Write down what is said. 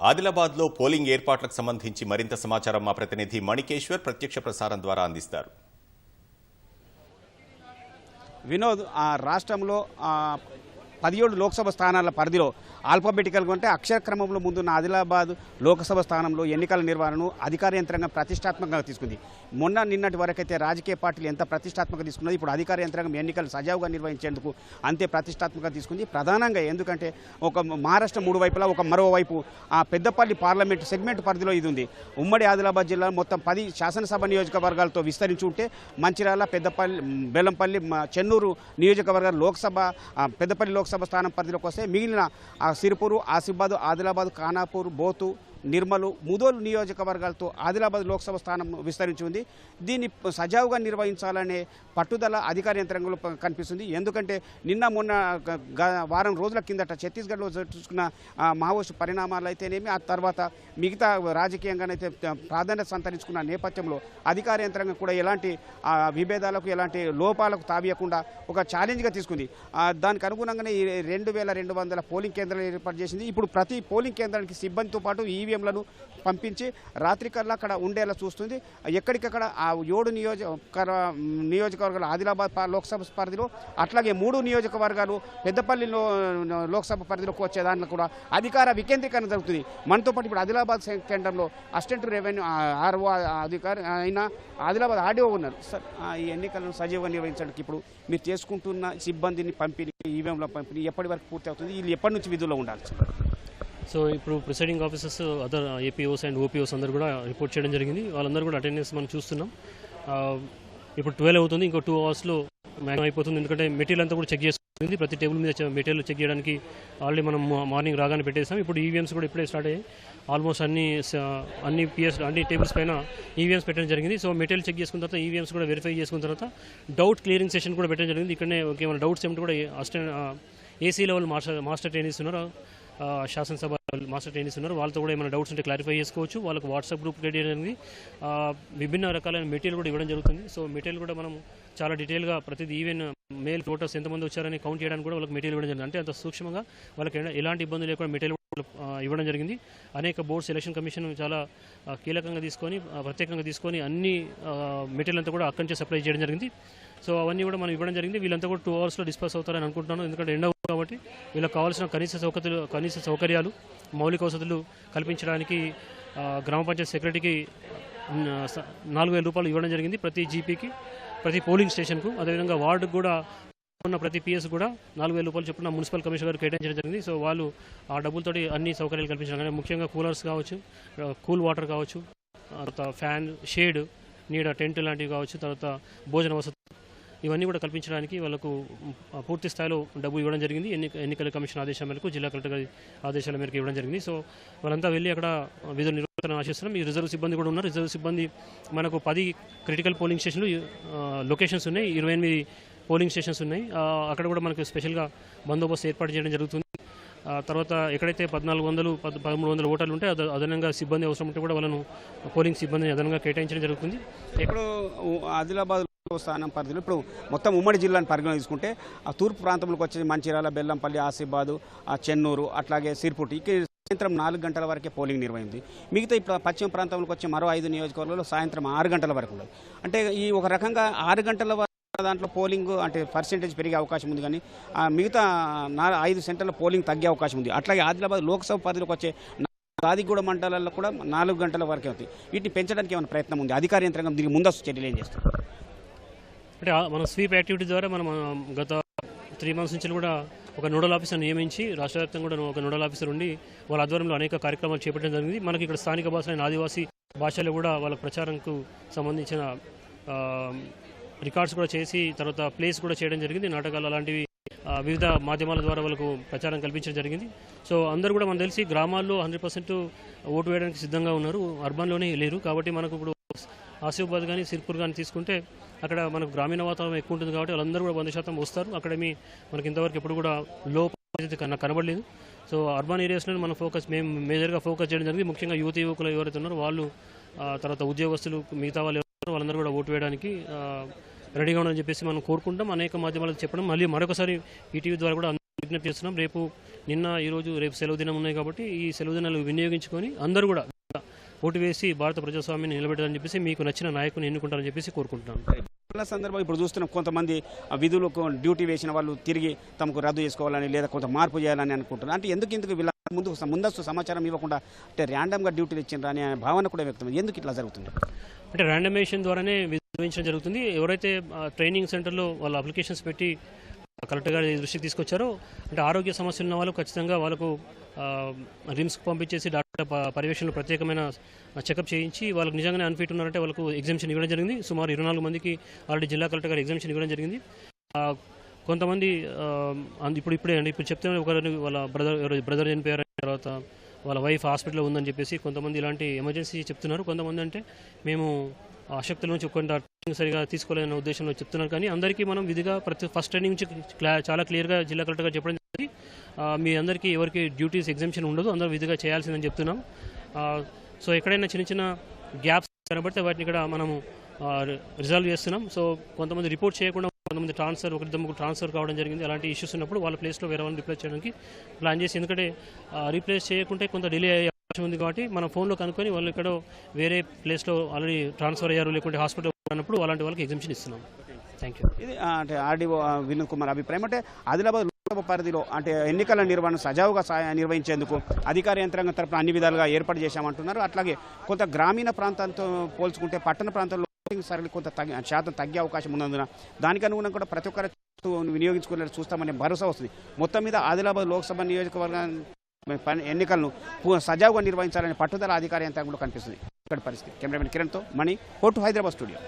ఆదిలాబాద్లో పోలింగ్ ఏర్పాట్లకు సంబంధించి మరింత సమాచారం మా ప్రతినిధి మణికేశ్వర్ ప్రత్యక్ష ప్రసారం ద్వారా అందిస్తారు. వినోద్ ఆ రాష్ట్రంలో ఆ, పదిహేడు లోక్సభ స్థానాల పరిధిలో ఆల్ఫాబెటికల్గా ఉంటే అక్షర క్రమంలో ముందున్న ఆదిలాబాద్ లోక్సభ స్థానంలో ఎన్నికల నిర్వహణను అధికార యంత్రాంగం ప్రతిష్టాత్మకంగా తీసుకుంది. మొన్న నిన్నటి వరకైతే రాజకీయ పార్టీలు ఎంత ప్రతిష్టాత్మకంగా తీసుకున్నది ఇప్పుడు అధికార యంత్రాంగం ఎన్నికలు సజావుగా నిర్వహించేందుకు అంతే ప్రతిష్టాత్మకంగా తీసుకుంది. ప్రధానంగా ఎందుకంటే ఒక మహారాష్ట్ర మూడు వైపులా ఒక మరోవైపు ఆ పెద్దపల్లి పార్లమెంట్ సెగ్మెంట్ పరిధిలో ఇది ఉంది. ఉమ్మడి ఆదిలాబాద్ జిల్లా మొత్తం పది శాసనసభ నియోజకవర్గాలతో విస్తరించి ఉంటే మంచిర్యాల పెద్దపల్లి బెల్లంపల్లి మ- చెన్నూరు నియోజకవర్గాలు లోక్సభ పెద్దపల్లి లోక్ లోక్సభ స్థానం పరిధిలోకి వస్తే మిగిలిన ఆ, సిరిపూరు ఆసిఫాబాద్ ఆదిలాబాద్ ఖానాపూర్ బోతు నిర్మలు ముదోలు నియోజకవర్గాలతో ఆదిలాబాద్ లోక్సభ స్థానం విస్తరించి ఉంది. దీన్ని సజావుగా నిర్వహించాలనే పట్టుదల అధికార యంత్రాంగంలో కనిపిస్తుంది. ఎందుకంటే నిన్న మొన్న గ- వారం రోజుల కిందట ఛత్తీస్గఢ్లో చూసుకున్న ఆ, పరిణామాలు అయితేనేమి ఆ తర్వాత మిగతా రాజకీయంగానైతే ప్రాధాన్యత సంతరించుకున్న నేపథ్యంలో అధికార యంత్రాంగం కూడా ఎలాంటి విభేదాలకు ఎలాంటి లోపాలకు తావియకుండా ఒక ఛాలెంజ్గా తీసుకుంది. దానికి అనుగుణంగానే ఈ రెండు వేల రెండు వందల పోలింగ్ కేంద్రాలు ఏర్పాటు చేసింది. ఇప్పుడు ప్రతి పోలింగ్ కేంద్రానికి సిబ్బందితో పాటు ఈవీఎంలను పంపించి రాత్రికల్లా అక్కడ ఉండేలా చూస్తుంది. ఎక్కడికక్కడ ఆ ఏడు నియోజక నియోజకవర్గాలు ఆదిలాబాద్ లోక్సభ పరిధిలో అట్లాగే మూడు నియోజకవర్గాలు పెద్దపల్లిలో లోక్సభ పరిధిలోకి వచ్చే దాంట్లో కూడా అధికార వికేంద్రీకరణ జరుగుతుంది. మనతో పాటు ఇప్పుడు ఆదిలాబాద్ కేంద్రంలో అసిస్టెంట్ రెవెన్యూ ఆర్ఓ అధికారి అయినా ఆదిలాబాద్ ఆర్డీఓ ఉన్నారు. సార్ ఈ ఎన్నికలను సజీవంగా నిర్వహించడానికి ఇప్పుడు మీరు చేసుకుంటున్న సిబ్బందిని పంపిణీ ఈవీఎంల పంపిణీ ఎప్పటి వరకు పూర్తి అవుతుంది వీళ్ళు ఎప్పటి నుంచి విధుల్లో ఉండాలి? సార్? సో ఇప్పుడు presiding officers other APOs and OPOs అందరూ కూడా రిపోర్ట్ చేయడం జరిగింది. వాళ్ళందరూ కూడా అటెండెన్స్ మనం చూస్తున్నాం. Uh, ఇప్పుడు ట్వెల్వ్ అవుతుంది. ఇంకో టూ అవర్స్లో మ్యాక్సిమం అయిపోతుంది. ఎందుకంటే మెటీరియల్ అంతా కూడా చెక్ చేసుకుంది ప్రతి టేబుల్ మీద మెటీరియల్ చెక్ చేయడానికి ఆల్రెడీ మనం మార్నింగ్ రాగానే పెట్టేసాం ఇప్పుడు ఈవీఎంస్ కూడా ఇప్పుడే స్టార్ట్ అయ్యాయి. ఆల్మోస్ట్ అన్ని అన్ని పిఎస్ అన్ని టేబుల్స్ పైన ఈవీఎంస్ పెట్టడం జరిగింది. సో మెటీరియల్ చెక్ చేసుకున్న తర్వాత ఈవీఎంస్ కూడా వెరిఫై చేసుకున్న తర్వాత డౌట్ క్లియరింగ్ సెషన్ కూడా పెట్టడం జరిగింది. ఇక్కడనే ఏమైనా డౌట్స్ ఏమిటి కూడా assistant AC level master master trainees ఉన్నారు శాసనసభ మాస్టర్ ట్రైనీస్ ఉన్నారు. వాళ్ళతో కూడా ఏమైనా డౌట్స్ ఉంటే క్లారిఫై చేసుకోవచ్చు. వాళ్ళకి వాట్సాప్ గ్రూప్ క్రియేట్ అనేది విభిన్న రకాలైన మెటీరియల్ కూడా ఇవ్వడం జరుగుతుంది. సో మెటీరియల్ కూడా మనం చాలా డీటెయిల్గా ప్రతిదీ ఈవెన్ మేల్ ఫోటోస్ ఎంతమంది వచ్చారని కౌంట్ చేయడానికి కూడా వాళ్ళకి మెటీరియల్ ఇవ్వడం జరిగింది. అంటే అంత సూక్ష్మంగా వాళ్ళకి ఎలాంటి ఇబ్బంది లేకుండా మెటీరియల్ ఇవ్వడం జరిగింది. అనేక బోర్డ్స్ ఎలక్షన్ కమిషన్ చాలా కీలకంగా తీసుకొని ప్రత్యేకంగా తీసుకొని అన్ని మెటీరియల్ అంతా కూడా అక్కడి నుంచి సప్లై చేయడం జరిగింది. సో అవన్నీ కూడా మనం ఇవ్వడం జరిగింది. వీళ్ళంతా కూడా టూ అవర్స్లో డిస్పాస్ అవుతారని అనుకుంటున్నాను. ఎందుకంటే ఎండ కాబట్టి వీళ్ళకి కావాల్సిన కనీస సౌకర్యాలు కనీస సౌకర్యాలు మౌలిక వసతులు కల్పించడానికి గ్రామ పంచాయతీ సెక్రటరీకి నాలుగు వేల రూపాయలు ఇవ్వడం జరిగింది ప్రతి జీపీకి ప్రతి పోలింగ్ స్టేషన్కు. అదేవిధంగా వార్డుకు కూడా ఉన్న ప్రతి పిఎస్ కూడా నాలుగు వేల రూపాయలు చొప్పున మున్సిపల్ కమిషనర్ గారు కేటాయించడం జరిగింది. సో వాళ్ళు ఆ డబ్బులతోటి అన్ని సౌకర్యాలు కల్పించడం కానీ ముఖ్యంగా కూలర్స్ కావచ్చు కూల్ వాటర్ కావచ్చు తర్వాత ఫ్యాన్ షేడ్ నీడ టెంట్ లాంటివి కావచ్చు తర్వాత భోజన వసతి ఇవన్నీ కూడా కల్పించడానికి వాళ్ళకు పూర్తి స్థాయిలో డబ్బు ఇవ్వడం జరిగింది. ఎన్ని ఎన్నికల కమిషన్ ఆదేశం మేరకు జిల్లా కలెక్టర్ గారి ఆదేశాల మేరకు ఇవ్వడం జరిగింది. సో వాళ్ళంతా వెళ్ళి అక్కడ విధులు నిర్వహించాలని ఆశిస్తున్నాం. ఈ రిజర్వ్ సిబ్బంది కూడా ఉన్నారు. రిజర్వ్ సిబ్బంది మనకు పది క్రిటికల్ పోలింగ్ స్టేషన్లు లొకేషన్స్ ఉన్నాయి. ఇరవై ఎనిమిది పోలింగ్ స్టేషన్స్ ఉన్నాయి. అక్కడ కూడా మనకు స్పెషల్గా బందోబస్తు ఏర్పాటు చేయడం జరుగుతుంది. తర్వాత ఎక్కడైతే పద్నాలుగు వందలు పదమూడు వందల ఓటర్లు ఉంటే అద- అదనంగా సిబ్బంది అవసరం ఉంటే కూడా వాళ్ళను పోలింగ్ సిబ్బందిని అదనంగా కేటాయించడం జరుగుతుంది. ఇప్పుడు ఆదిలాబాద్ స్థానం పరిధిలో ఇప్పుడు మొత్తం ఉమ్మడి జిల్లాని పరిగణించుకుంటే తీసుకుంటే ఆ తూర్పు ప్రాంతంలోకి వచ్చే మంచిర్యాల బెల్లంపల్లి ఆసిబాదు ఆ చెన్నూరు అట్లాగే సిర్పుటి ఇక్కడ సాయంత్రం నాలుగు గంటల వరకే పోలింగ్ నిర్వహింది. మిగతా ఇప్పుడు పశ్చిమ ప్రాంతంలోకి వచ్చే మరో ఐదు నియోజకవర్గాల్లో సాయంత్రం ఆరు గంటల వరకు ఉండదు అంటే ఈ ఒక రకంగా ఆరు గంటల దాంట్లో పోలింగ్ అంటే పర్సెంటేజ్ పెరిగే అవకాశం ఉంది కానీ మిగతా నాలుగు ఐదు సెంటర్ల పోలింగ్ తగ్గే అవకాశం ఉంది. అట్లాగే ఆదిలాబాద్ లోక్సభ పరిధిలోకి వచ్చే గాదిగూడ మండలాల్లో కూడా నాలుగు గంటల వరకే అవుతాయి వీటిని పెంచడానికి ఏమైనా ప్రయత్నం ఉంది? అధికార యంత్రాంగం దీనికి ముందస్తు చర్యలు ఏం చేస్తారు అంటే మన స్వీప్ యాక్టివిటీ ద్వారా మనం గత త్రీ మంత్స్ నుంచి కూడా ఒక నోడల్ ఆఫీసర్ నియమించి రాష్ట్ర వ్యాప్తంగా కూడా ఒక నోడల్ ఆఫీసర్ ఉండి వాళ్ళ ఆధ్వర్యంలో అనేక కార్యక్రమాలు చేపట్టడం జరిగింది. మనకి ఇక్కడ స్థానిక భాషలైన ఆదివాసీ భాషలో కూడా వాళ్ళ ప్రచారంకు సంబంధించిన రికార్డ్స్ కూడా చేసి తర్వాత ప్లేస్ కూడా చేయడం జరిగింది. నాటకాలు అలాంటివి వివిధ మాధ్యమాల ద్వారా వాళ్ళకు ప్రచారం కల్పించడం జరిగింది. సో అందరూ కూడా మనం తెలిసి గ్రామాల్లో హండ్రెడ్ పర్సెంట్ ఓటు వేయడానికి సిద్ధంగా ఉన్నారు. అర్బన్లోనే లేరు. కాబట్టి మనకు ఇప్పుడు ఆసిఫాబాద్ కానీ సిర్పూర్ కానీ తీసుకుంటే అక్కడ మనకు గ్రామీణ వాతావరణం ఎక్కువ ఉంటుంది కాబట్టి వాళ్ళందరూ కూడా వంద శాతం వస్తారు. అక్కడ మీ మనకి ఇంతవరకు ఎప్పుడు కూడా లో పరిస్థితి కన్నా కనబడలేదు. సో అర్బన్ ఏరియాస్లో మనం ఫోకస్ మేము మేజర్గా ఫోకస్ చేయడం జరిగింది. ముఖ్యంగా యువత యువకులు ఎవరైతే ఉన్నారో వాళ్ళు తర్వాత ఉద్యోగస్తులు మిగతా వాళ్ళు వాళ్ళందరూ కూడా ఓటు వేయడానికి రెడీగా ఉండని చెప్పేసి మనం కోరుకుంటాం. అనేక మాధ్యమాలకు చెప్పడం. మళ్ళీ మరొకసారి ఈటీవీ ద్వారా కూడా విజ్ఞప్తి చేస్తున్నాం. రేపు నిన్న ఈరోజు రేపు సెలవు దినం ఉన్నాయి కాబట్టి ఈ సెలవు దినాలు వినియోగించుకొని అందరూ కూడా ఓటు వేసి భారత ప్రజాస్వామ్యాన్ని నిలబెట్టాలని చెప్పేసి మీకు నచ్చిన నాయకుని ఎన్నుకుంటారని చెప్పేసి కోరుకుంటున్నాను సందర్భం ఇప్పుడు చూస్తున్నాం కొంతమంది విధులు విధులకు డ్యూటీ వేసిన వాళ్ళు తిరిగి తమకు రద్దు చేసుకోవాలని లేదా కొంత మార్పు చేయాలని అనుకుంటున్నారు. అంటే ఎందుకు ఇందుకు వీళ్ళ ముందు ముందస్తు సమాచారం ఇవ్వకుండా అంటే ర్యాండమ్గా డ్యూటీలు ఇచ్చిండ్రు అనే భావన కూడా వ్యక్తం ఎందుకు ఇట్లా జరుగుతుంది? అంటే ర్యాండమైజేషన్ ద్వారానే విధించడం జరుగుతుంది ఎవరైతే ట్రైనింగ్ సెంటర్లో వాళ్ళ అప్లికేషన్స్ పెట్టి కలెక్టర్ గారి దృష్టికి తీసుకొచ్చారు. అంటే ఆరోగ్య సమస్యలు ఉన్న వాళ్ళు ఖచ్చితంగా వాళ్ళకు రిమ్స్కి పంపించేసి డాక్టర్ పర్యవేక్షణలో ప్రత్యేకమైన చెకప్ చేయించి వాళ్ళకి నిజంగానే అన్ఫిట్ ఉన్నారంటే వాళ్ళకు ఎగ్జామ్షన్ ఇవ్వడం జరిగింది. సుమారు ఇరవై నాలుగు మందికి ఆల్రెడీ జిల్లా కలెక్టర్ గారు ఎగ్జామ్షన్ ఇవ్వడం జరిగింది. కొంతమంది ఇప్పుడు ఇప్పుడే అండి ఇప్పుడు చెప్తే ఒకరిని వాళ్ళ బ్రదర్ బ్రదర్ చనిపోయారు తర్వాత వాళ్ళ వైఫ్ హాస్పిటల్లో ఉందని చెప్పేసి కొంతమంది ఇలాంటి ఎమర్జెన్సీ చెప్తున్నారు. కొంతమంది అంటే మేము ఆసక్తుల నుంచి కొంత సరిగా తీసుకోలేని ఉద్దేశంలో చెప్తున్నారు కానీ అందరికీ మనం విధిగా ప్రతి ఫస్ట్ ట్రైనింగ్ నుంచి చాలా క్లియర్గా జిల్లా కలెక్టర్గా చెప్పడం జరిగింది. మీ అందరికీ ఎవరికి డ్యూటీస్ ఎగ్జామ్షన్ ఉండదు అందరూ విధిగా చేయాల్సిందని చెప్తున్నాం. సో ఎక్కడైనా చిన్న చిన్న గ్యాప్స్ కనబడితే వాటిని ఇక్కడ మనము రిజాల్వ్ చేస్తున్నాం. సో కొంతమంది రిపోర్ట్ చేయకుండా కొంతమంది ట్రాన్స్ఫర్ ఒకరిద్దరు ట్రాన్స్ఫర్ కావడం జరిగింది. అలాంటి ఇష్యూస్ ఉన్నప్పుడు వాళ్ళ ప్లేస్లో వేరే వాళ్ళని రిప్లేస్ చేయడానికి ప్లాన్ చేసి ఎందుకంటే రీప్లేస్ చేయకుంటే కొంత డిలే అయ్యే అవకాశం ఉంది కాబట్టి మనం ఫోన్లో కనుక్కొని వాళ్ళు ఇక్కడ వేరే ప్లేస్లో ఆల్రెడీ ట్రాన్స్ఫర్ అయ్యారు లేకుంటే హాస్పిటల్ అన్నప్పుడు అలాంటి వాళ్ళకి ఎగ్జిబిషన్ ఇస్తున్నాం. థ్యాంక్ యూ ఇది అంటే ఆర్డీఓ వినోద్ కుమార్ అభిప్రాయం. అంటే ఆదిలాబాద్ లోక్సభ పరిధిలో అంటే ఎన్నికల నిర్వహణ సజావుగా నిర్వహించేందుకు అధికార యంత్రాంగం తరపున అన్ని విధాలుగా ఏర్పాటు చేశామంటున్నారు. అట్లాగే కొంత గ్రామీణ ప్రాంతాలతో పోల్చుకుంటే పట్టణ ప్రాంతాల్లో ఓటింగ్ సరళి కొంత తగ్గి శాతం తగ్గే అవకాశం ఉన్నందున దానికి అనుగుణంగా కూడా ప్రతి ఒక్కరు వినియోగించుకునే చూస్తామనే భరోసా వస్తుంది. మొత్తం మీద ఆదిలాబాద్ లోక్సభ నియోజకవర్గ పని- ఎన్నికలను సజావుగా నిర్వహించాలని పట్టుదల అధికార యంత్రాంగంలో కనిపిస్తుంది. పరిస్థితి. కెమెరామెన్ కిరణ్తో మణి కోర్టు హైదరాబాద్ స్టూడియో.